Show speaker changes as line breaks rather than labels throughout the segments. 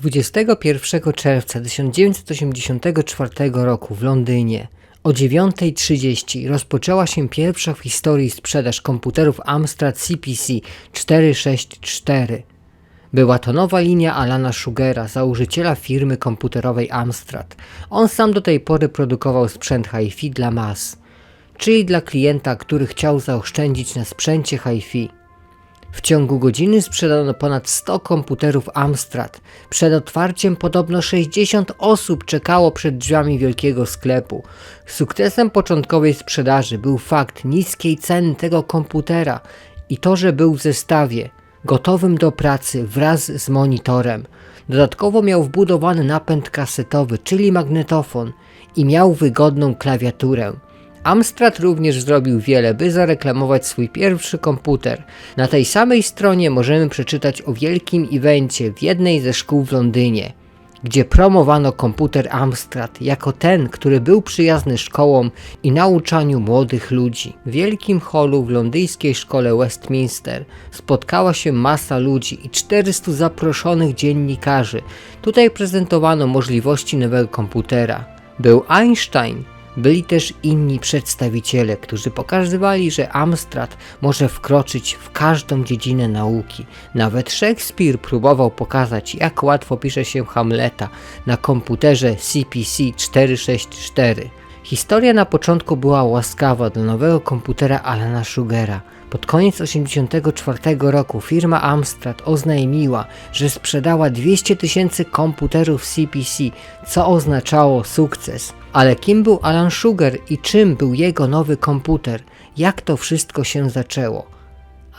21 czerwca 1984 roku w Londynie o 9.30 rozpoczęła się pierwsza w historii sprzedaż komputerów Amstrad CPC 464. Była to nowa linia Alana Sugera, założyciela firmy komputerowej Amstrad. On sam do tej pory produkował sprzęt hi-fi dla mas, czyli dla klienta, który chciał zaoszczędzić na sprzęcie hi-fi. W ciągu godziny sprzedano ponad 100 komputerów Amstrad. Przed otwarciem podobno 60 osób czekało przed drzwiami wielkiego sklepu. Sukcesem początkowej sprzedaży był fakt niskiej ceny tego komputera i to, że był w zestawie, gotowym do pracy wraz z monitorem. Dodatkowo miał wbudowany napęd kasetowy, czyli magnetofon i miał wygodną klawiaturę. Amstrad również zrobił wiele, by zareklamować swój pierwszy komputer. Na tej samej stronie możemy przeczytać o wielkim evencie w jednej ze szkół w Londynie, gdzie promowano komputer Amstrad jako ten, który był przyjazny szkołom i nauczaniu młodych ludzi. W wielkim holu w londyńskiej szkole Westminster spotkała się masa ludzi i 400 zaproszonych dziennikarzy. Tutaj prezentowano możliwości nowego komputera. Był Einstein, byli też inni przedstawiciele, którzy pokazywali, że Amstrad może wkroczyć w każdą dziedzinę nauki. Nawet Shakespeare próbował pokazać, jak łatwo pisze się Hamleta na komputerze CPC 464. Historia na początku była łaskawa do nowego komputera Alana Sugera. Pod koniec 1984 roku firma Amstrad oznajmiła, że sprzedała 200 tysięcy komputerów CPC, co oznaczało sukces. Ale kim był Alan Sugar i czym był jego nowy komputer? Jak to wszystko się zaczęło?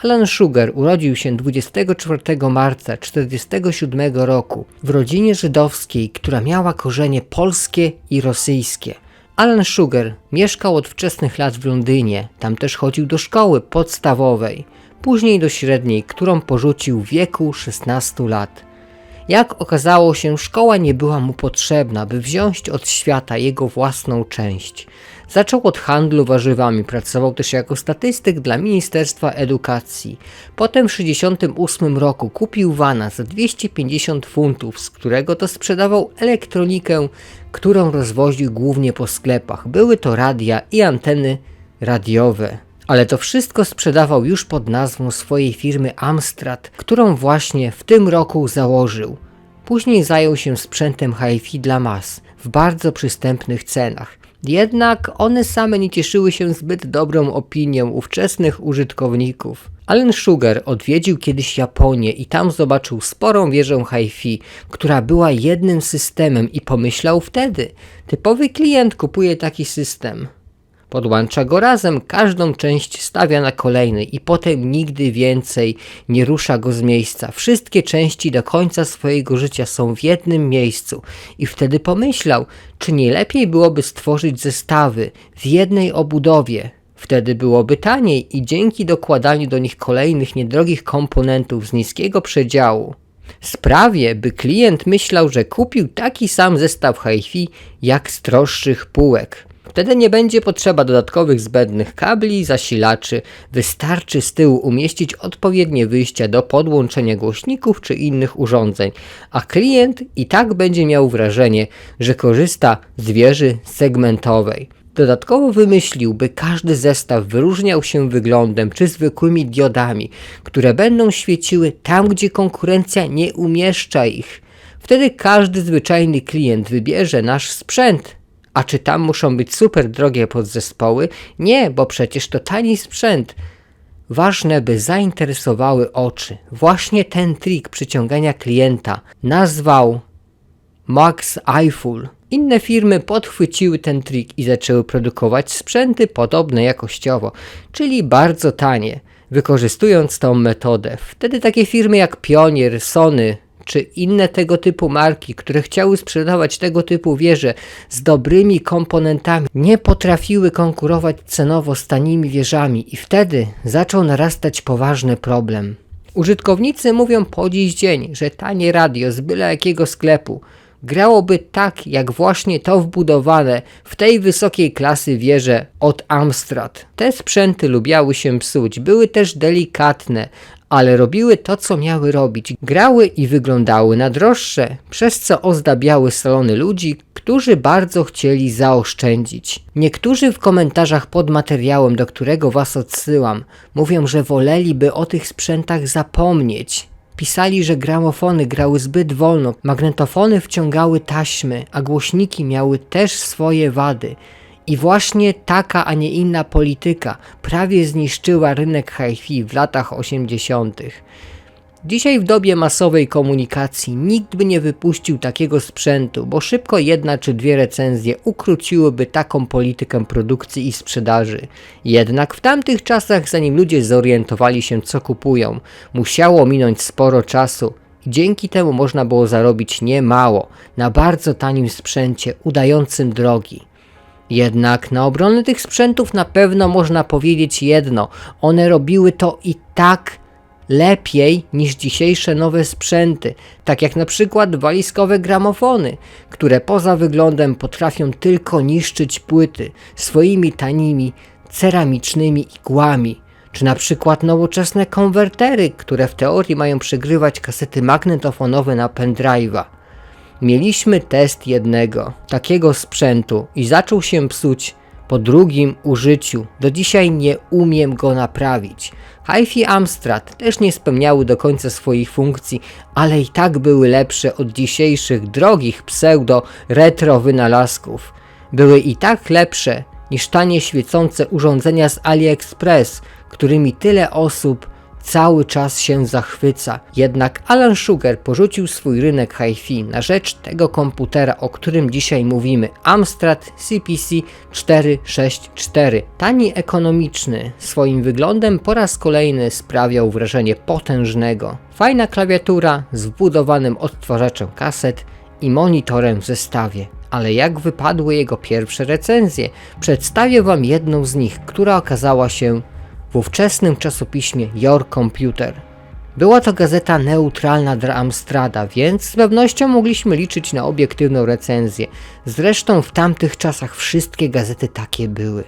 Alan Sugar urodził się 24 marca 1947 roku w rodzinie żydowskiej, która miała korzenie polskie i rosyjskie. Alan Sugar mieszkał od wczesnych lat w Londynie, tam też chodził do szkoły podstawowej, później do średniej, którą porzucił w wieku 16 lat. Jak okazało się, szkoła nie była mu potrzebna, by wziąć od świata jego własną część. Zaczął od handlu warzywami, pracował też jako statystyk dla Ministerstwa Edukacji. Potem w 1968 roku kupił wana za 250 funtów, z którego to sprzedawał elektronikę, którą rozwoził głównie po sklepach. Były to radia i anteny radiowe. Ale to wszystko sprzedawał już pod nazwą swojej firmy Amstrad, którą właśnie w tym roku założył. Później zajął się sprzętem hi-fi dla mas w bardzo przystępnych cenach. Jednak one same nie cieszyły się zbyt dobrą opinią ówczesnych użytkowników. Alan Sugar odwiedził kiedyś Japonię i tam zobaczył sporą wieżę hi-fi, która była jednym systemem i pomyślał wtedy, typowy klient kupuje taki system. Podłącza go razem, każdą część stawia na kolejnej i potem nigdy więcej nie rusza go z miejsca. Wszystkie części do końca swojego życia są w jednym miejscu i wtedy pomyślał, czy nie lepiej byłoby stworzyć zestawy w jednej obudowie. Wtedy byłoby taniej i dzięki dokładaniu do nich kolejnych niedrogich komponentów z niskiego przedziału sprawie, by klient myślał, że kupił taki sam zestaw hi-fi jak z droższych półek. Wtedy nie będzie potrzeba dodatkowych zbędnych kabli, zasilaczy. Wystarczy z tyłu umieścić odpowiednie wyjścia do podłączenia głośników czy innych urządzeń, a klient i tak będzie miał wrażenie, że korzysta z wieży segmentowej. Dodatkowo wymyślił, by każdy zestaw wyróżniał się wyglądem czy zwykłymi diodami, które będą świeciły tam, gdzie konkurencja nie umieszcza ich. Wtedy każdy zwyczajny klient wybierze nasz sprzęt, a czy tam muszą być super drogie podzespoły? Nie, bo przecież to tani sprzęt. Ważne, by zainteresowały oczy. Właśnie ten trik przyciągania klienta nazwał Max Eiffel. Inne firmy podchwyciły ten trik i zaczęły produkować sprzęty podobne jakościowo, czyli bardzo tanie, wykorzystując tą metodę. Wtedy takie firmy jak Pionier, Sony, czy inne tego typu marki, które chciały sprzedawać tego typu wieże z dobrymi komponentami, nie potrafiły konkurować cenowo z tanimi wieżami i wtedy zaczął narastać poważny problem. Użytkownicy mówią po dziś dzień, że tanie radio z byle jakiego sklepu grałoby tak, jak właśnie to wbudowane w tej wysokiej klasy wieże od Amstrad. Te sprzęty lubiały się psuć, były też delikatne, ale robiły to, co miały robić. Grały i wyglądały na droższe, przez co ozdabiały salony ludzi, którzy bardzo chcieli zaoszczędzić. Niektórzy w komentarzach pod materiałem, do którego was odsyłam, mówią, że woleliby o tych sprzętach zapomnieć. Pisali, że gramofony grały zbyt wolno, magnetofony wciągały taśmy, a głośniki miały też swoje wady. I właśnie taka, a nie inna polityka prawie zniszczyła rynek hi-fi w latach 80. Dzisiaj w dobie masowej komunikacji nikt by nie wypuścił takiego sprzętu, bo szybko jedna czy dwie recenzje ukróciłyby taką politykę produkcji i sprzedaży. Jednak w tamtych czasach, zanim ludzie zorientowali się co kupują, musiało minąć sporo czasu i dzięki temu można było zarobić niemało na bardzo tanim sprzęcie udającym drogi. Jednak na obronę tych sprzętów na pewno można powiedzieć jedno: one robiły to i tak lepiej niż dzisiejsze nowe sprzęty, tak jak na przykład walizkowe gramofony, które poza wyglądem potrafią tylko niszczyć płyty swoimi tanimi ceramicznymi igłami, czy na przykład nowoczesne konwertery, które w teorii mają przegrywać kasety magnetofonowe na pendrive'a. Mieliśmy test jednego takiego sprzętu i zaczął się psuć po drugim użyciu. Do dzisiaj nie umiem go naprawić. HiFi Amstrad też nie spełniały do końca swoich funkcji, ale i tak były lepsze od dzisiejszych drogich pseudo retro wynalazków. Były i tak lepsze niż tanie świecące urządzenia z AliExpress, którymi tyle osób cały czas się zachwyca. Jednak Alan Sugar porzucił swój rynek hi-fi na rzecz tego komputera, o którym dzisiaj mówimy, Amstrad CPC 464. Tani ekonomiczny, swoim wyglądem po raz kolejny sprawiał wrażenie potężnego. Fajna klawiatura z wbudowanym odtwarzaczem kaset i monitorem w zestawie. Ale jak wypadły jego pierwsze recenzje? Przedstawię Wam jedną z nich, która okazała się w ówczesnym czasopiśmie Your Computer. Była to gazeta neutralna dla Amstrada, więc z pewnością mogliśmy liczyć na obiektywną recenzję. Zresztą w tamtych czasach wszystkie gazety takie były.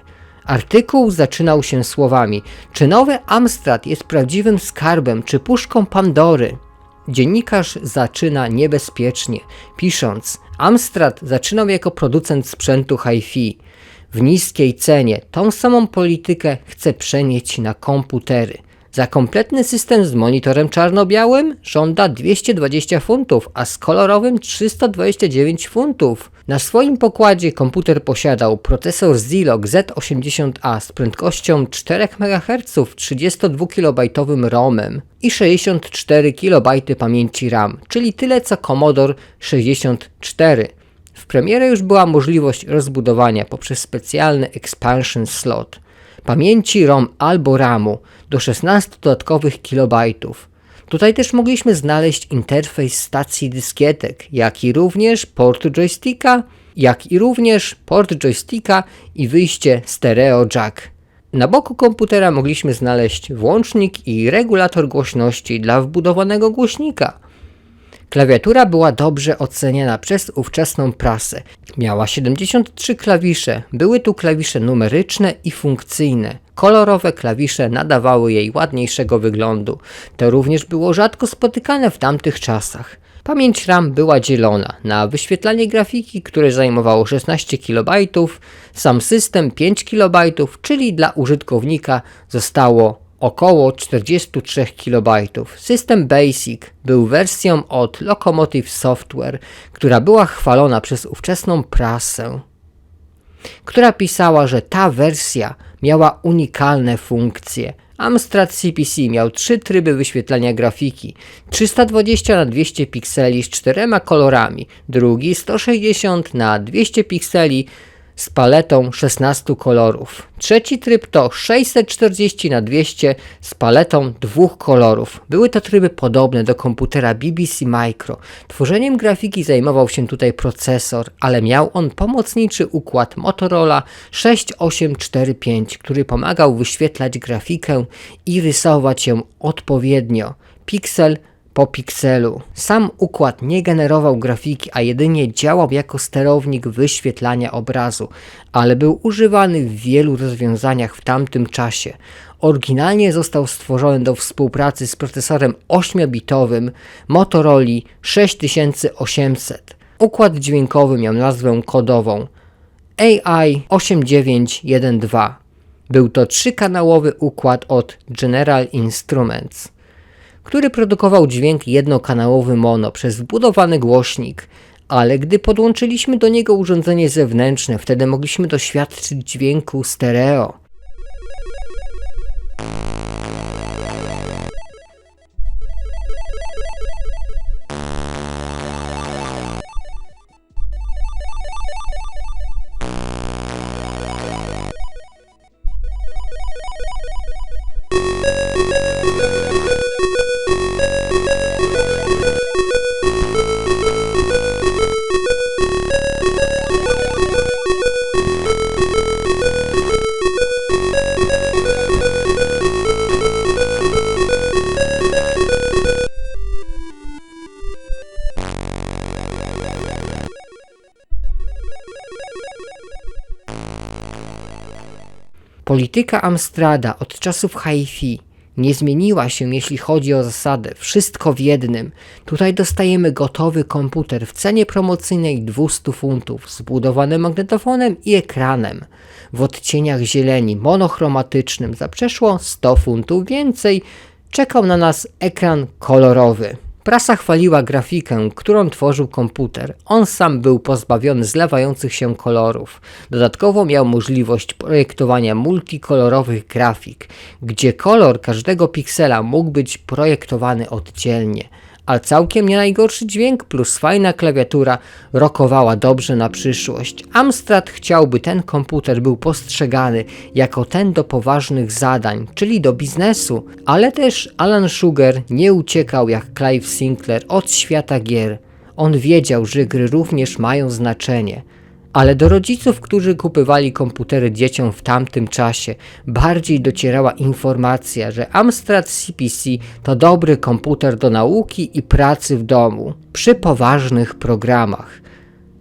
Artykuł zaczynał się słowami: Czy nowy Amstrad jest prawdziwym skarbem, czy puszką Pandory? Dziennikarz zaczyna niebezpiecznie, pisząc: Amstrad zaczynał jako producent sprzętu hi-fi w niskiej cenie. Tą samą politykę chce przenieść na komputery. Za kompletny system z monitorem czarno-białym żąda 220 funtów, a z kolorowym 329 funtów. Na swoim pokładzie komputer posiadał procesor Zilog Z80A z prędkością 4 MHz, 32 KB ROMem i 64 KB pamięci RAM, czyli tyle co Commodore 64. W premierze już była możliwość rozbudowania poprzez specjalny expansion slot pamięci ROM albo RAMu do 16 dodatkowych kilobajtów. Tutaj też mogliśmy znaleźć interfejs stacji dyskietek, jak i również port joysticka, jak i również port joysticka i wyjście stereo jack. Na boku komputera mogliśmy znaleźć włącznik i regulator głośności dla wbudowanego głośnika. Klawiatura była dobrze oceniana przez ówczesną prasę. Miała 73 klawisze, były tu klawisze numeryczne i funkcyjne. Kolorowe klawisze nadawały jej ładniejszego wyglądu. To również było rzadko spotykane w tamtych czasach. Pamięć RAM była dzielona na wyświetlanie grafiki, które zajmowało 16 KB, sam system 5 KB, czyli dla użytkownika zostało około 43 KB. System Basic był wersją od Locomotive Software, która była chwalona przez ówczesną prasę, która pisała, że ta wersja miała unikalne funkcje. Amstrad CPC miał trzy tryby wyświetlania grafiki: 320 na 200 pikseli z czterema kolorami, drugi 160 na 200 pikseli z paletą 16 kolorów. Trzeci tryb to 640 na 200 z paletą dwóch kolorów. Były to tryby podobne do komputera BBC Micro. Tworzeniem grafiki zajmował się tutaj procesor, ale miał on pomocniczy układ Motorola 6845, który pomagał wyświetlać grafikę i rysować ją odpowiednio, piksel po pikselu. Sam układ nie generował grafiki, a jedynie działał jako sterownik wyświetlania obrazu, ale był używany w wielu rozwiązaniach w tamtym czasie. Oryginalnie został stworzony do współpracy z procesorem 8-bitowym Motorola 6800. Układ dźwiękowy miał nazwę kodową AI 8912. Był to trzykanałowy układ od General Instruments, który produkował dźwięk jednokanałowy mono przez wbudowany głośnik, ale gdy podłączyliśmy do niego urządzenie zewnętrzne, wtedy mogliśmy doświadczyć dźwięku stereo. Polityka Amstrada od czasów hi-fi nie zmieniła się, jeśli chodzi o zasadę wszystko w jednym. Tutaj dostajemy gotowy komputer w cenie promocyjnej 200 funtów, zbudowany magnetofonem i ekranem. W odcieniach zieleni monochromatycznym za przeszło 100 funtów więcej czekał na nas ekran kolorowy. Prasa chwaliła grafikę, którą tworzył komputer. On sam był pozbawiony zlewających się kolorów. Dodatkowo miał możliwość projektowania multikolorowych grafik, gdzie kolor każdego piksela mógł być projektowany oddzielnie a całkiem nie najgorszy dźwięk plus fajna klawiatura rokowała dobrze na przyszłość. Amstrad chciałby ten komputer był postrzegany jako ten do poważnych zadań, czyli do biznesu, ale też Alan Sugar nie uciekał jak Clive Sinclair od świata gier. On wiedział, że gry również mają znaczenie. Ale do rodziców, którzy kupywali komputery dzieciom w tamtym czasie, bardziej docierała informacja, że Amstrad CPC to dobry komputer do nauki i pracy w domu, przy poważnych programach.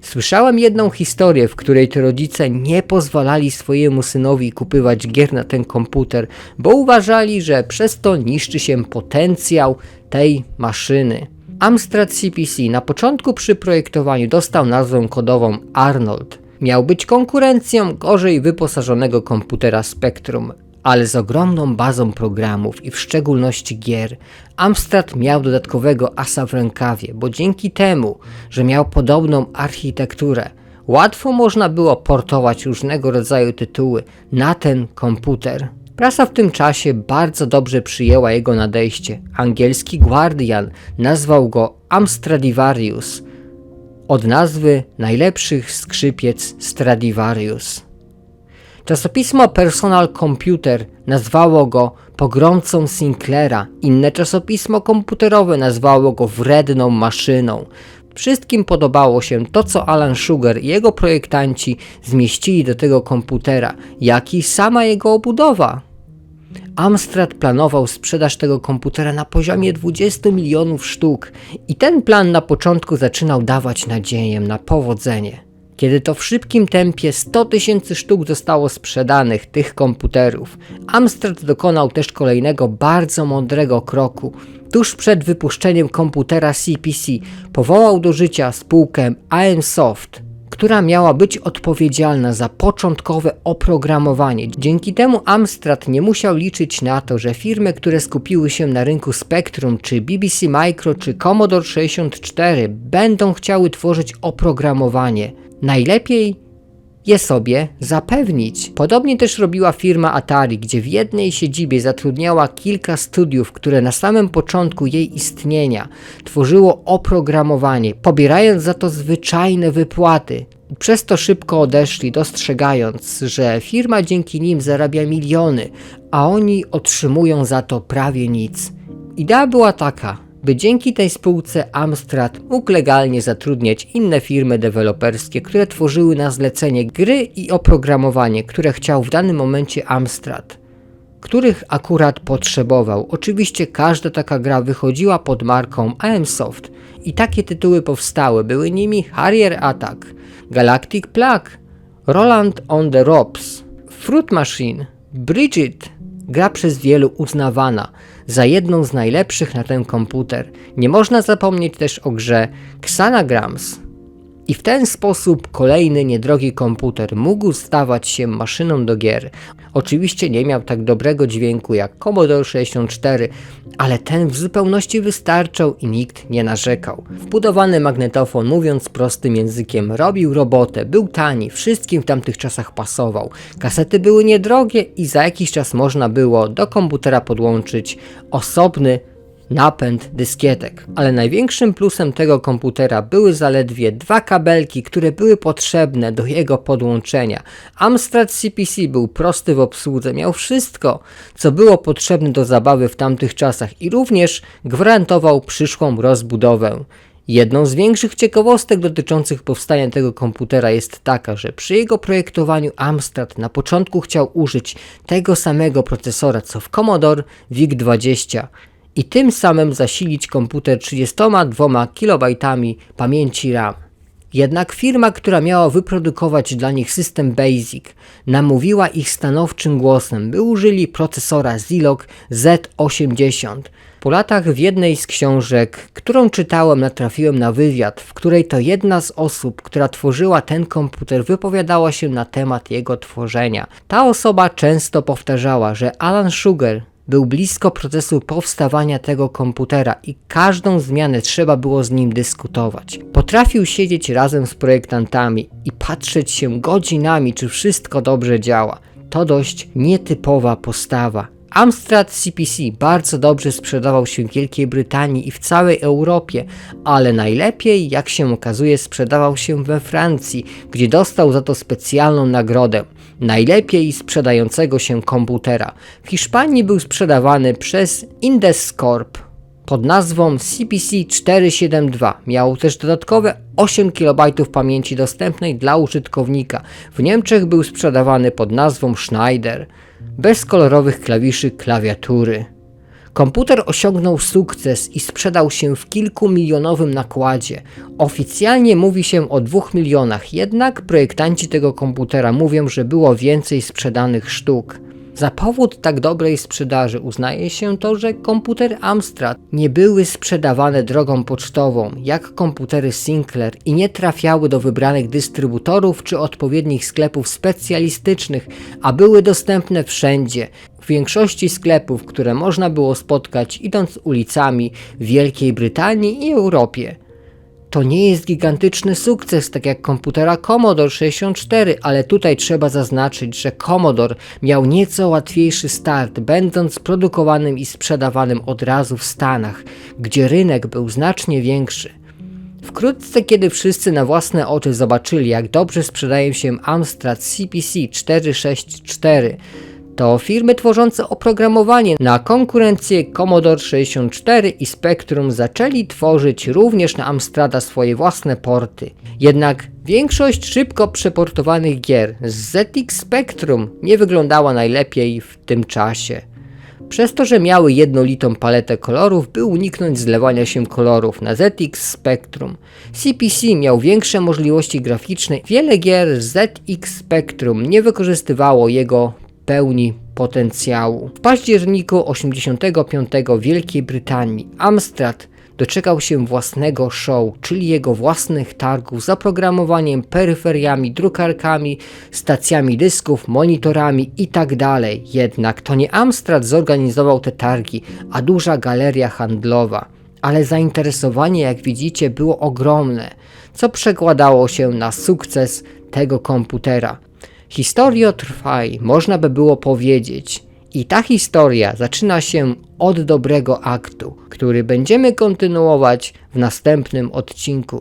Słyszałem jedną historię, w której to rodzice nie pozwalali swojemu synowi kupywać gier na ten komputer, bo uważali, że przez to niszczy się potencjał tej maszyny. Amstrad CPC na początku przy projektowaniu dostał nazwę kodową Arnold. Miał być konkurencją gorzej wyposażonego komputera Spectrum, ale z ogromną bazą programów i w szczególności gier, Amstrad miał dodatkowego asa w rękawie, bo dzięki temu, że miał podobną architekturę, łatwo można było portować różnego rodzaju tytuły na ten komputer. Prasa w tym czasie bardzo dobrze przyjęła jego nadejście. Angielski Guardian nazwał go Amstradivarius od nazwy najlepszych skrzypiec Stradivarius. Czasopismo Personal Computer nazwało go pogromcą Sinclaira, inne czasopismo komputerowe nazwało go wredną maszyną. Wszystkim podobało się to, co Alan Sugar i jego projektanci zmieścili do tego komputera, jak i sama jego obudowa. Amstrad planował sprzedaż tego komputera na poziomie 20 milionów sztuk i ten plan na początku zaczynał dawać nadzieję na powodzenie. Kiedy to w szybkim tempie 100 tysięcy sztuk zostało sprzedanych tych komputerów, Amstrad dokonał też kolejnego bardzo mądrego kroku. Tuż przed wypuszczeniem komputera CPC powołał do życia spółkę AMSoft, która miała być odpowiedzialna za początkowe oprogramowanie. Dzięki temu Amstrad nie musiał liczyć na to, że firmy, które skupiły się na rynku Spectrum, czy BBC Micro, czy Commodore 64 będą chciały tworzyć oprogramowanie. Najlepiej je sobie zapewnić. Podobnie też robiła firma Atari, gdzie w jednej siedzibie zatrudniała kilka studiów, które na samym początku jej istnienia tworzyło oprogramowanie, pobierając za to zwyczajne wypłaty. Przez to szybko odeszli, dostrzegając, że firma dzięki nim zarabia miliony, a oni otrzymują za to prawie nic. Idea była taka, by dzięki tej spółce Amstrad mógł legalnie zatrudniać inne firmy deweloperskie, które tworzyły na zlecenie gry i oprogramowanie, które chciał w danym momencie Amstrad. których akurat potrzebował. Oczywiście każda taka gra wychodziła pod marką AMSoft i takie tytuły powstały. Były nimi Harrier Attack, Galactic Plague, Roland on the Ropes, Fruit Machine, Bridget, gra przez wielu uznawana za jedną z najlepszych na ten komputer. Nie można zapomnieć też o grze Xanagrams. I w ten sposób kolejny niedrogi komputer mógł stawać się maszyną do gier. Oczywiście nie miał tak dobrego dźwięku jak Commodore 64, ale ten w zupełności wystarczał i nikt nie narzekał. Wbudowany magnetofon, mówiąc prostym językiem, robił robotę, był tani, wszystkim w tamtych czasach pasował. Kasety były niedrogie i za jakiś czas można było do komputera podłączyć osobny napęd dyskietek. Ale największym plusem tego komputera były zaledwie dwa kabelki, które były potrzebne do jego podłączenia. Amstrad CPC był prosty w obsłudze, miał wszystko, co było potrzebne do zabawy w tamtych czasach i również gwarantował przyszłą rozbudowę. Jedną z większych ciekawostek dotyczących powstania tego komputera jest taka, że przy jego projektowaniu Amstrad na początku chciał użyć tego samego procesora co w Commodore VIC-20 i tym samym zasilić komputer 32 KB pamięci RAM. Jednak firma, która miała wyprodukować dla nich system BASIC, namówiła ich stanowczym głosem, by użyli procesora Zilog Z80. Po latach w jednej z książek, którą czytałem, natrafiłem na wywiad, w której to jedna z osób, która tworzyła ten komputer, wypowiadała się na temat jego tworzenia. Ta osoba często powtarzała, że Alan Sugar był blisko procesu powstawania tego komputera i każdą zmianę trzeba było z nim dyskutować. Potrafił siedzieć razem z projektantami i patrzeć się godzinami, czy wszystko dobrze działa. To dość nietypowa postawa. Amstrad CPC bardzo dobrze sprzedawał się w Wielkiej Brytanii i w całej Europie, ale najlepiej, jak się okazuje, sprzedawał się we Francji, gdzie dostał za to specjalną nagrodę najlepiej sprzedającego się komputera. W Hiszpanii był sprzedawany przez Indescorp pod nazwą CPC 472. Miał też dodatkowe 8 KB pamięci dostępnej dla użytkownika. W Niemczech był sprzedawany pod nazwą Schneider, bez kolorowych klawiszy klawiatury. Komputer osiągnął sukces i sprzedał się w kilkumilionowym nakładzie. Oficjalnie mówi się o dwóch milionach, jednak projektanci tego komputera mówią, że było więcej sprzedanych sztuk. Za powód tak dobrej sprzedaży uznaje się to, że komputery Amstrad nie były sprzedawane drogą pocztową, jak komputery Sinclair i nie trafiały do wybranych dystrybutorów czy odpowiednich sklepów specjalistycznych, a były dostępne wszędzie, większości sklepów, które można było spotkać idąc ulicami w Wielkiej Brytanii i Europie. To nie jest gigantyczny sukces, tak jak komputera Commodore 64, ale tutaj trzeba zaznaczyć, że Commodore miał nieco łatwiejszy start, będąc produkowanym i sprzedawanym od razu w Stanach, gdzie rynek był znacznie większy. Wkrótce, kiedy wszyscy na własne oczy zobaczyli, jak dobrze sprzedaje się Amstrad CPC 464, to firmy tworzące oprogramowanie na konkurencję Commodore 64 i Spectrum zaczęli tworzyć również na Amstrada swoje własne porty. Jednak większość szybko przeportowanych gier z ZX Spectrum nie wyglądała najlepiej w tym czasie. Przez to, że miały jednolitą paletę kolorów, by uniknąć zlewania się kolorów na ZX Spectrum. CPC miał większe możliwości graficzne. Wiele gier ZX Spectrum nie wykorzystywało jego pełni potencjału. W październiku 85 w Wielkiej Brytanii Amstrad doczekał się własnego show, czyli jego własnych targów z oprogramowaniem, peryferiami, drukarkami, stacjami dysków, monitorami itd. Jednak to nie Amstrad zorganizował te targi, a duża galeria handlowa. Ale zainteresowanie, jak widzicie, było ogromne, co przekładało się na sukces tego komputera. Historio trwaj, można by było powiedzieć. I ta historia zaczyna się od dobrego aktu, który będziemy kontynuować w następnym odcinku.